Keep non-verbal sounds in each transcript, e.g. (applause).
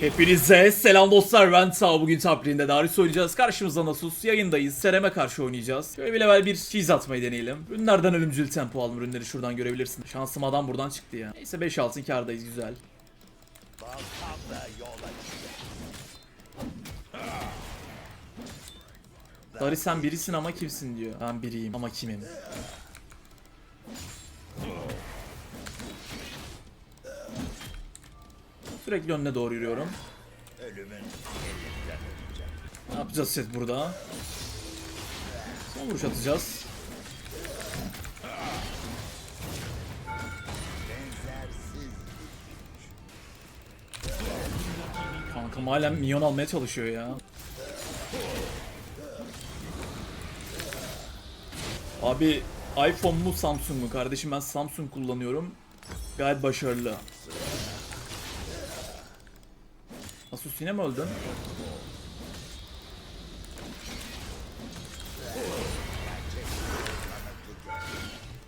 Hepinize selam dostlar ben Sağ bugün top lane'de Darius oynayacağız. Karşımızda Nasus yayındayız. Serem'e karşı oynayacağız. Şöyle bir level bir cheese atmayı deneyelim. Ürünlerden ölümcül tempo aldım. Ürünleri şuradan görebilirsin. Şansım adam buradan çıktı ya. Neyse 5 altın kardayız güzel. Darius sen birisin ama kimsin diyor. Ben biriyim ama kimim? Sürekli önüne doğru yürüyorum. Ne yapacağız set burada? Son vuruş atacağız. Kankam halen minyon almaya çalışıyor ya. Abi iPhone mu Samsung mu kardeşim ben Samsung kullanıyorum. Gayet başarılı. Asus yine mi öldün?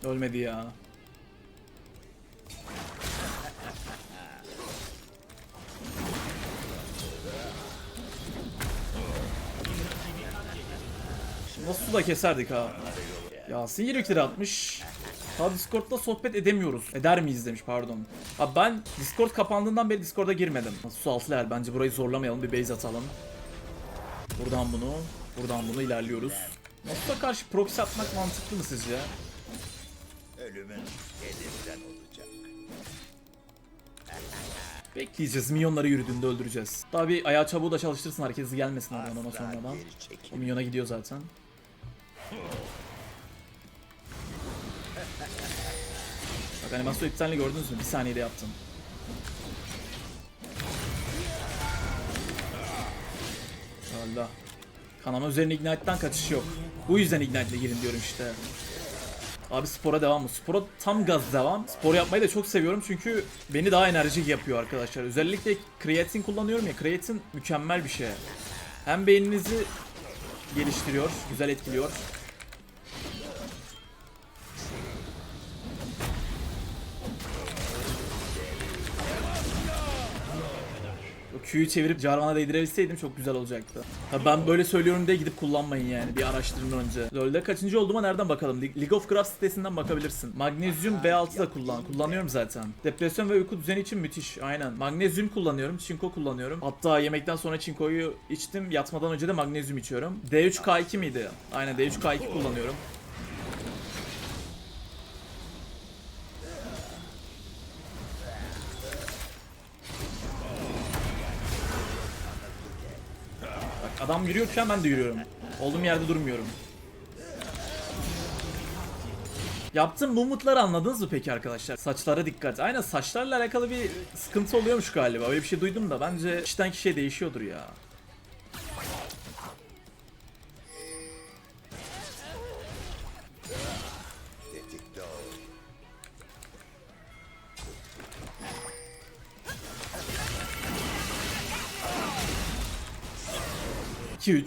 Ölmedi ya. Nasıl da keserdik ha. Yasin 22 lira atmış. Ha Discord'da sohbet edemiyoruz. Eder miyiz demiş pardon. Abi ben Discord kapandığından beri Discord'a girmedim. Su altı level bence burayı zorlamayalım bir base atalım. Buradan bunu, buradan bunu ilerliyoruz. Nasıl'a karşı proxy atmak mantıklı mı sizce? Ölümün elinden olacak. Bekleyeceğiz. Minyonları yürüdüğünde öldüreceğiz. Daha bir ayağı çabuğu da çalıştırsın hızı gelmesin oradan ona sonradan. O minyona gidiyor zaten. (laughs) Bak animasyon iptalini gördünüz mü? Bir saniyede yaptım. Allah. Kanama üzerine Ignite'den kaçış yok. Bu yüzden Ignite'le girin diyorum işte. Abi spora devam mı? Spora tam gaz devam. Spor yapmayı da çok seviyorum çünkü beni daha enerjik yapıyor arkadaşlar. Özellikle kreatin kullanıyorum ya. Kreatin mükemmel bir şey. Hem beyninizi geliştiriyor, güzel etkiliyor. Q'yu çevirip Jarvan'a değdirebilseydim çok güzel olacaktı. Ha ben böyle söylüyorum diye gidip kullanmayın yani. Bir araştırın önce. LoL'de kaçıncı olduğuma nereden bakalım? League of Craft sitesinden bakabilirsin. Magnezyum B6 da kullan. Kullanıyorum zaten. Depresyon ve uyku düzeni için müthiş. Aynen. Magnezyum kullanıyorum. Çinko kullanıyorum. Hatta yemekten sonra çinkoyu içtim. Yatmadan önce de magnezyum içiyorum. D3K2 miydi? Aynen D3K2 kullanıyorum. Adam yürüyorken ben de yürüyorum. Olduğum yerde durmuyorum. Yaptığım movement'ları anladınız mı peki arkadaşlar? Saçlara dikkat. Aynen saçlarla alakalı bir sıkıntı oluyormuş galiba. Öyle bir şey duydum da bence kişiden kişiye değişiyordur ya. 2-3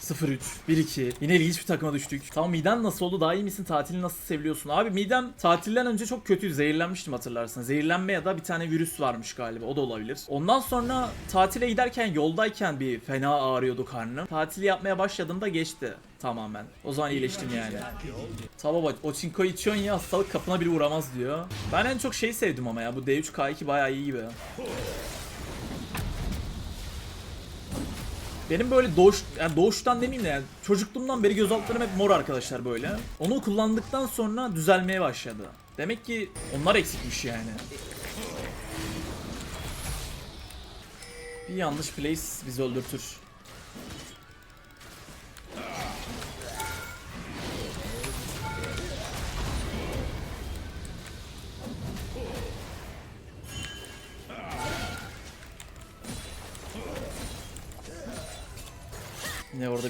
0-3 1-2 Yine ilginç bir takıma düştük. Tamam miden nasıl oldu? Daha iyi misin? Tatili nasıl seviyorsun? Abi midem tatilden önce çok kötü. Zehirlenmiştim hatırlarsın. Zehirlenme ya da bir tane virüs varmış galiba. O da olabilir. Ondan sonra tatile giderken yoldayken bir fena ağrıyordu karnım. Tatili yapmaya başladığımda geçti tamamen. O zaman iyileştim yani. Tamam bak o çinko içiyorsun ya hastalık kapına bile uğramaz diyor. Ben en çok şeyi sevdim ama ya bu D3K2 bayağı iyi gibi. Benim böyle doğuş, yani doğuştan demeyeyim de yani çocukluğumdan beri göz altlarım hep mor arkadaşlar böyle. Onu kullandıktan sonra düzelmeye başladı. Demek ki onlar eksikmiş yani. Bir yanlış place bizi öldürtür.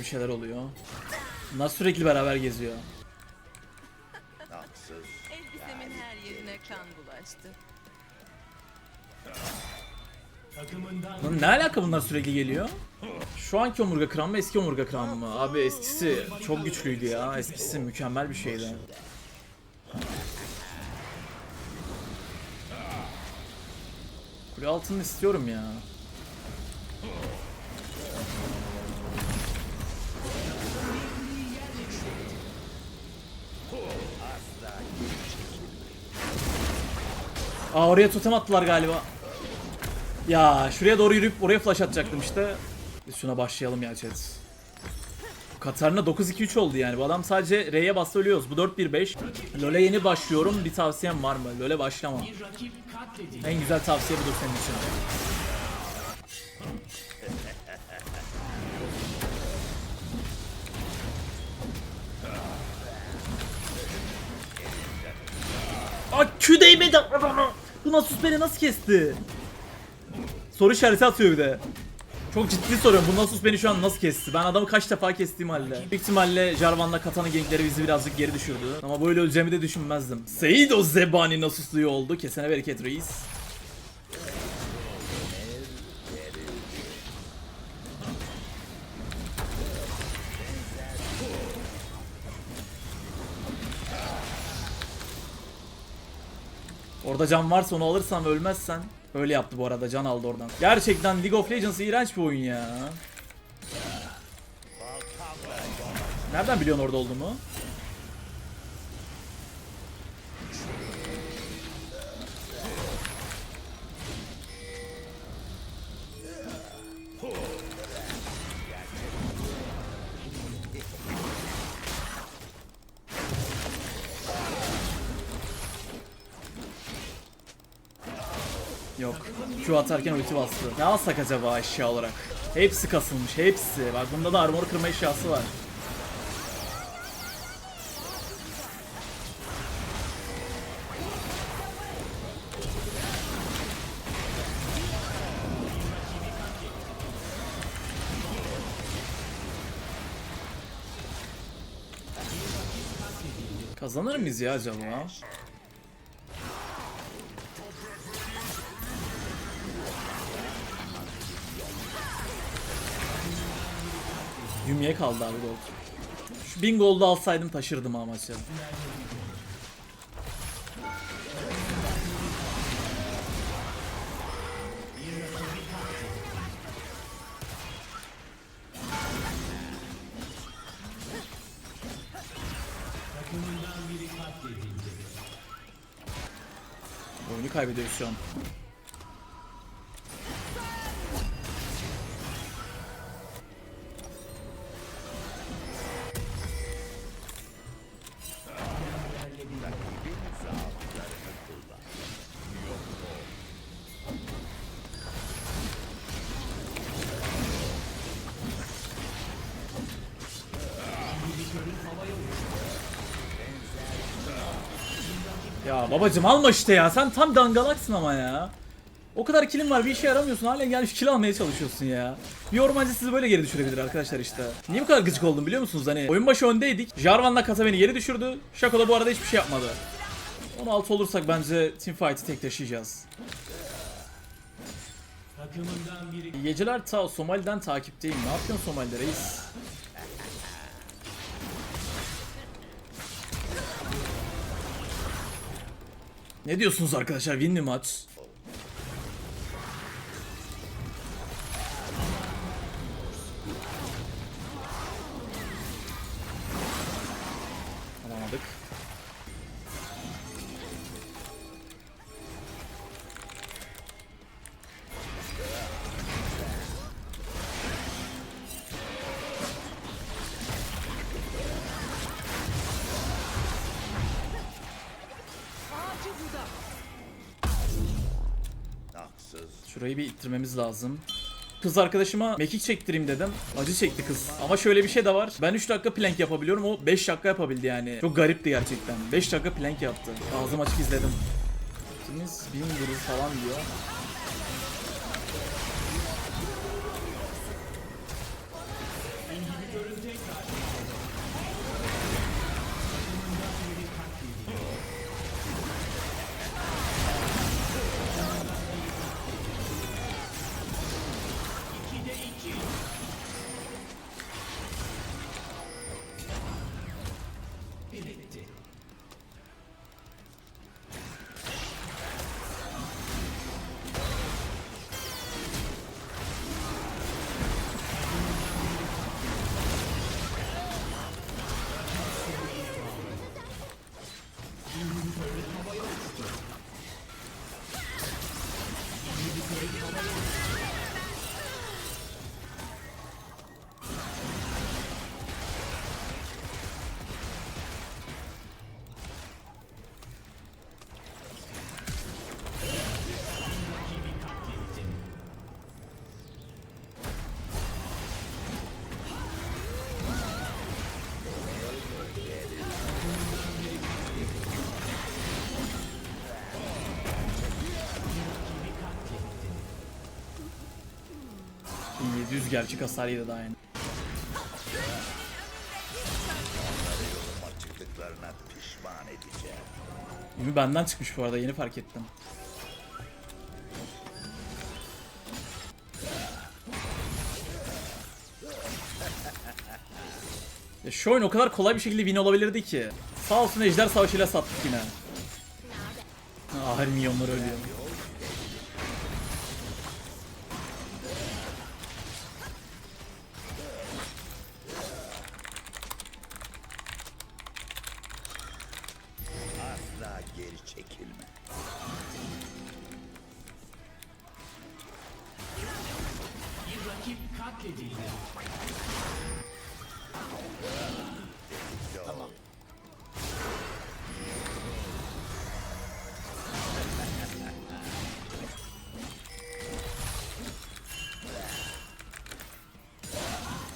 Bir şeyler oluyor. Bunlar sürekli beraber geziyor. Haksız. Elbisemin her yerine kan bulaştı. Lan ne alaka bunlar sürekli geliyor? Şu anki omurga kram mı eski omurga kram mı? Abi eskisi çok güçlüydü ya. Eskisi mükemmel bir şeydi. Kule altını istiyorum ya. Aa oraya totem attılar galiba. Ya şuraya doğru yürüyüp oraya flash atacaktım işte. Biz şuna başlayalım ya chat. Katarina 9-2-3 oldu yani. Bu adam sadece R'ye bastı ölüyoruz. Bu 4-1-5. LoL'e yeni başlıyorum. Bir tavsiyem var mı? LoL'e başlama. En güzel tavsiye budur senin için. Aa Q değmedi. Bu Nasus beni nasıl kesti? Soru işareti atıyor bir de. Çok ciddi soruyorum. Bu Nasus beni şu an nasıl kesti? Ben adamı kaç defa kestiğim halde. Büyük ihtimalle Jarvan'la Katana gankleri bizi birazcık geri düşürdü. Ama böyle öleceğimi de düşünmezdim. Seyid o zebani Nasusluyu oldu. Kesene bereket reis. Orada can varsa onu alırsan ölmezsen Öyle yaptı bu arada can aldı oradan. Gerçekten League of Legends iğrenç bir oyun ya. Nereden biliyorsun orada olduğumu? Q atarken ulti bastı. Ne alsak acaba eşya olarak? Hepsi kasılmış, hepsi. Bak bunda da armor kırma eşyası var. Kazanır mıyız ya acaba? Yumi'ye kaldı abi gold. Şu 1000 gold'u alsaydım taşırdım ama maçı. Oyunu kaybediyoruz şu an. Ya babacım alma işte ya. Sen tam dangalaksın ama ya. O kadar kilim var bir işe yaramıyorsun. Hala gelmiş kill almaya çalışıyorsun ya. Bir ormancı sizi böyle geri düşürebilir arkadaşlar işte. Niye bu kadar gıcık oldum biliyor musunuz? Hani oyun başı öndeydik. Jarvan'la Kata beni geri düşürdü. Shaco da bu arada hiçbir şey yapmadı. 16 olursak bence teamfight'i tek taşıyacağız. Geceler ta Somali'den takipteyim. Ne yapıyorsun Somali'de reis? Ne diyorsunuz arkadaşlar? Win mi maç? Alamadık. Şurayı bir ittirmemiz lazım. Kız arkadaşıma mekik çektireyim dedim. Acı çekti kız. Ama şöyle bir şey de var. Ben 3 dakika plank yapabiliyorum. O 5 dakika yapabildi yani. Çok garipti gerçekten. 5 dakika plank yaptı. Ağzım açık izledim. Kimiz 1000 vurur falan diyor. Düz gerçek hasar yedi daha yani. Ümü benden çıkmış bu arada yeni fark ettim. (laughs) Ya şu oyun o kadar kolay bir şekilde win olabilirdi ki. Sağ olsun Ejder Savaşı'yla sattık yine. Ahir milyonlar ölüyor. Tamam.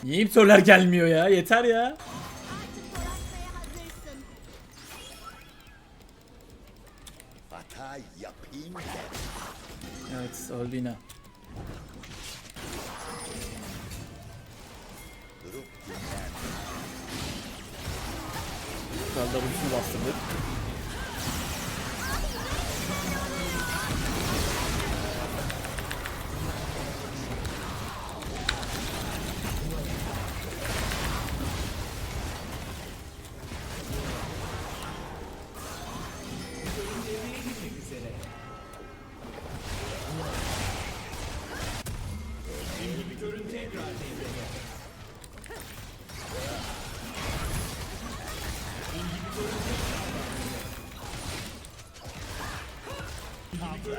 Niye imptörler gelmiyor ya? Yeter ya. Evet öldü yine. W'sunu bastırdık. Maç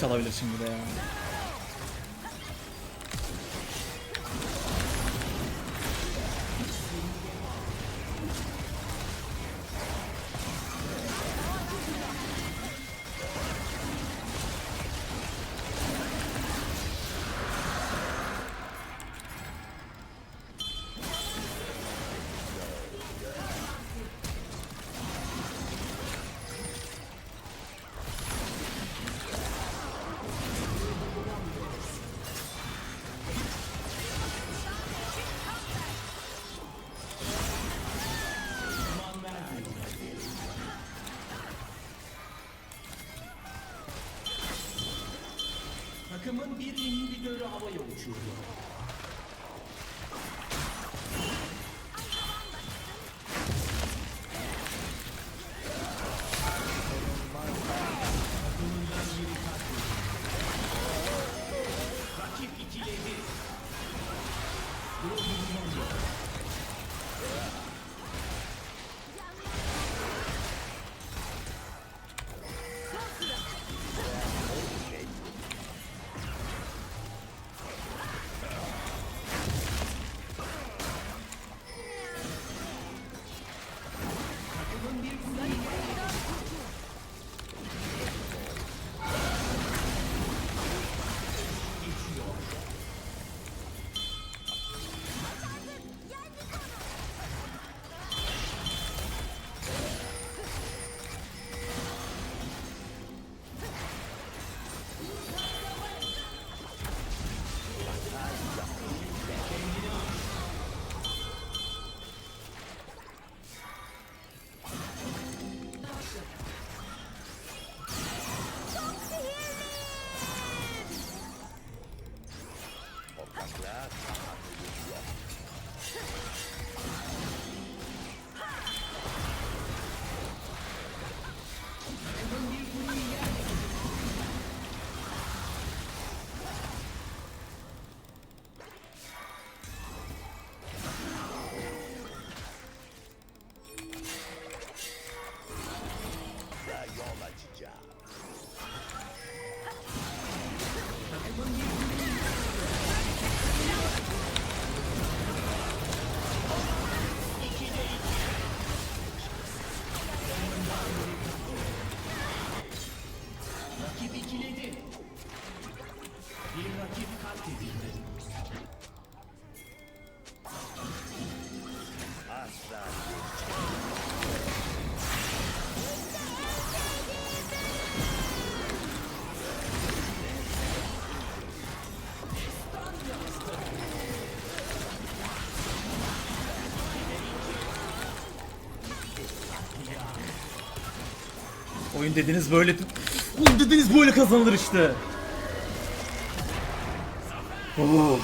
çalabilir şimdi de ya. Bir inhibitörü havaya uçurdu. Oyun dediniz böyle... Oyun dediniz böyle kazanılır işte. Oo.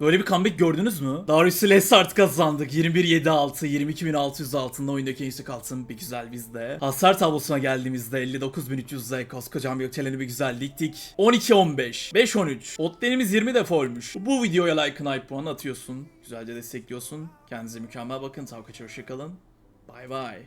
Böyle bir comeback gördünüz mü? Darius Lessart kazandık. 21-7-6, 22.600 altında oyundaki en yüksek altın bir güzel bizde. Hasar tablosuna geldiğimizde 59.300'de koskocaman bir öteleni bir güzel diktik. 12-15, 5-13. Botlerimiz 20 defa ölmüş. Bu videoya like, hype puan atıyorsun. Güzelce destekliyorsun. Kendinize mükemmel bakın. Tavkaça hoşçakalın. Bay bay.